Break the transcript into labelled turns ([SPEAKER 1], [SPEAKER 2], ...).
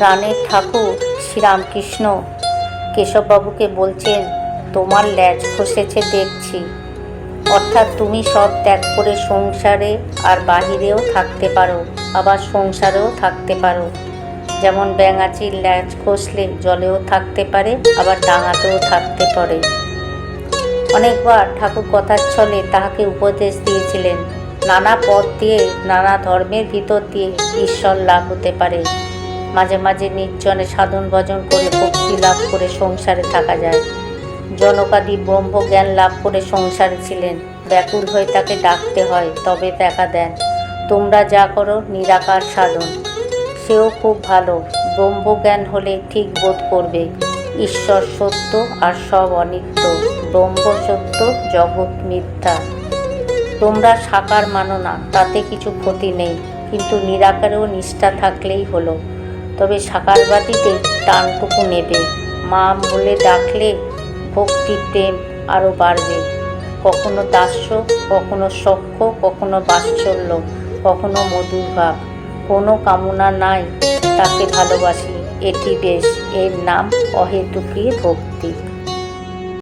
[SPEAKER 1] প্রাণের ঠাকুর শ্রীরামকৃষ্ণ। কেশববাবুকে বলছেন, তোমার ল্যাজ খসেছে দেখছি। অর্থাৎ তুমি সব ত্যাগ করে সংসারে আর বাহিরেও থাকতে পারো, আবার সংসারেও থাকতে পারো। যেমন ব্যাঙাচির ল্যাজ খসলে জলেও থাকতে পারে, আবার ডাঙাতেও থাকতে পারে। অনেকবার ঠাকুর কথার ছলে তাহাকে উপদেশ দিয়েছিলেন, নানা পথ দিয়ে, নানা ধর্মের ভিতর দিয়ে ঈশ্বর লাভ হতে পারে। মাঝে মাঝে নির্জনে সাধন ভজন করে ভক্তি লাভ করে সংসারে থাকা যায়। জনকাদি ব্রহ্মজ্ঞান লাভ করে সংসারে ছিলেন। ব্যাকুল হয়ে তাকে ডাকতে হয়, তবে দেখা দেন, তোমরা যা করো নিরাকার সাধন। সেও খুব ভালো, ব্রহ্মজ্ঞান হলে ঠিক বোধ করবে। ঈশ্বর সত্য আর সব অনিত্য, ব্রহ্ম সত্য, জগৎ মিথ্যা। তোমরা সাকার মানো না, তাতে কিছু ক্ষতি নেই, কিন্তু নিরাকারেও নিষ্ঠা থাকলেই হলো। তবে সাকারবাদীতে টানটুকু নেবে। মা বলে ডাকলে ভক্তি, প্রেম আরও বাড়বে। কখনো দাস্য, কখনো সখ্য, কখনো বাৎসল্য, কখনো মধুর ভাব। কোনো কামনা নাই, তাকে ভালোবাসি। এটি বেশ, এর নাম অহেতুকী ভক্তি।